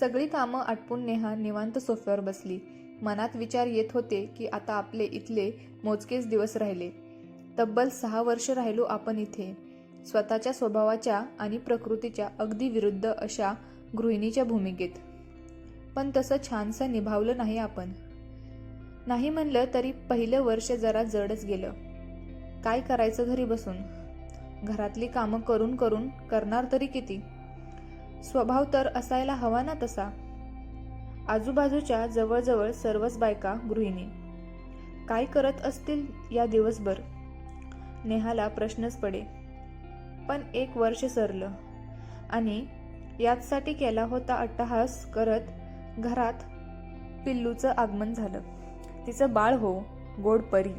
सगळी कामं आटपून नेहा निवांत सोफ्यावर बसली. मनात विचार येत होते की आता आपले इथले मोजकेच दिवस राहिले. तब्बल सहा वर्ष राहिलो आपण इथे. स्वतःच्या स्वभावाच्या आणि प्रकृतीच्या अगदी विरुद्ध अशा गृहिणीच्या भूमिकेत. पण तसं छानसं निभावलं नाही आपण. नाही म्हणलं तरी पहिलं वर्ष जरा जडच गेलं. काय करायचं घरी बसून? घरातली कामं करून करून करणार तरी किती? स्वभाव तर असायला हवा ना तसा. आजूबाजूच्या जवळजवळ सर्वच बायका गृहिणी. काय करत असतील या दिवसभर? नेहाला प्रश्नच पडे. पण एक वर्ष सरलं. आणि याचसाठी केला होता अट्टहास करत घरात पिल्लूचं आगमन झालं. तिचं बाळ हो गोड परी.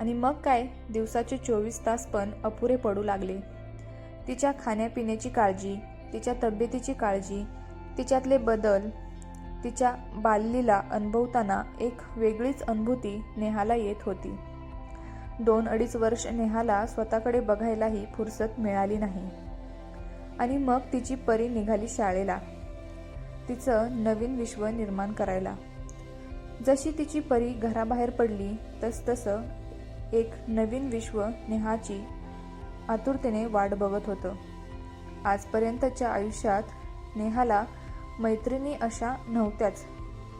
आणि मग काय? दिवसाचे चोवीस तास पण अपुरे पडू लागले. तिच्या खाण्यापिण्याची काळजी तिच्या तब्येतीची काळजी तिच्यातले बदल तिच्या बाललीला अनुभवताना एक वेगळीच अनुभूती नेहाला येत होती. दोन अडीच वर्ष नेहाला स्वतःकडे बघायलाही फुरसत मिळाली नाही. आणि मग तिची परी निघाली शाळेला. तिचं नवीन विश्व निर्माण करायला. जशी तिची परी घराबाहेर पडली तसतसं एक नवीन विश्व नेहाची आतुरतेने वाट बघत होतं. आजपर्यंतच्या आयुष्यात नेहाला मैत्रिणी अशा नव्हत्याच.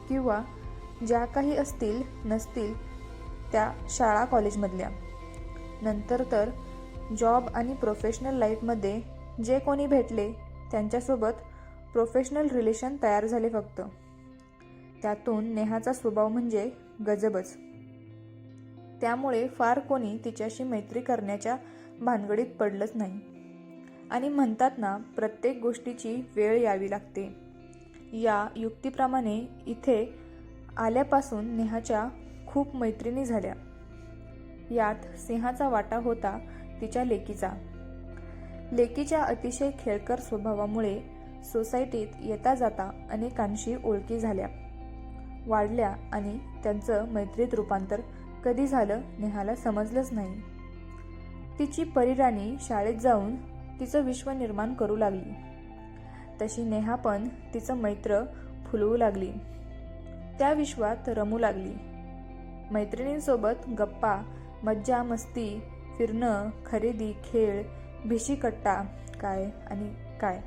किंवा ज्या काही असतील नसतील त्या शाळा कॉलेजमधल्या. नंतर तर जॉब आणि प्रोफेशनल लाईफमध्ये जे कोणी भेटले त्यांच्यासोबत प्रोफेशनल रिलेशन तयार झाले फक्त. त्यातून नेहाचा स्वभाव म्हणजे गजबच. त्यामुळे फार कोणी तिच्याशी मैत्री करण्याच्या भानगडीत पडलंच नाही. आणि म्हणतात ना प्रत्येक गोष्टीची वेळ यावी लागते. या युक्तीप्रमाणे इथे आल्यापासून नेहाच्या खूप मैत्रिणी झाल्या. यात सिंहाचा वाटा होता तिच्या लेकीचा. लेकीच्या अतिशय खेळकर स्वभावामुळे सोसायटीत येता जाता अनेकांशी ओळखी झाल्या. वाढल्या आणि त्यांचं मैत्रीत रूपांतर कधी झालं नेहाला समजलंच नाही. तिची परिराणी शाळेत जाऊन तिचं विश्व निर्माण करू लागली. तशी नेहा पण तिचं मैत्र फुलवू लागली. त्या विश्वात रमू लागली. मैत्रिणींसोबत गप्पा मज्जा मस्ती फिरणं खरेदी खेळ भिशीकट्टा काय आणि काय.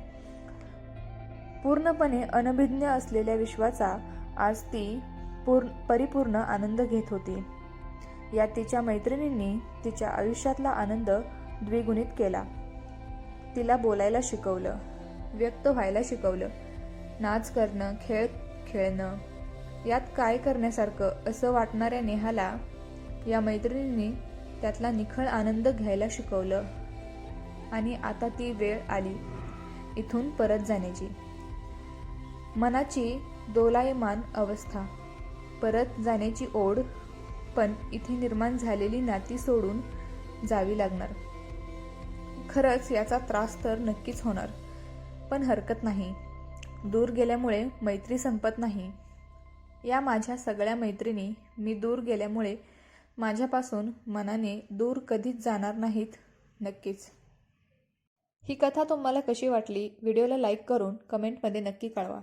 पूर्णपणे अनभिज्ञ असलेल्या विश्वाचा आज ती पूर्ण परिपूर्ण आनंद घेत होती. या तिच्या मैत्रिणींनी तिच्या आयुष्यातला आनंद द्विगुणित केला. तिला बोलायला शिकवलं. व्यक्त व्हायला शिकवलं. नाच करणं खेळ खेळणं. यात काय करण्यासारखं असं वाटणाऱ्या नेहाला या मैत्रिणींनी त्यातला निखळ आनंद घ्यायला शिकवलं. आणि आता ती वेळ आली इथून परत जाण्याची. मनाची दोलायमान अवस्था. परत जाण्याची ओढ पण इथे निर्माण झालेली नाती सोडून जावी लागणार. खरंच याचा त्रास तर नक्कीच होणार. पण हरकत नाही. दूर गेल्यामुळे मैत्री संपत नाही. या माझ्या सगळ्या मैत्रिणी मी दूर गेल्यामुळे माझ्यापासून मनाने दूर कधीच जाणार नाहीत नक्कीच. ही कथा तुम्हाला कशी वाटली? व्हिडिओला लाईक करून कमेंटमध्ये नक्की कळवा.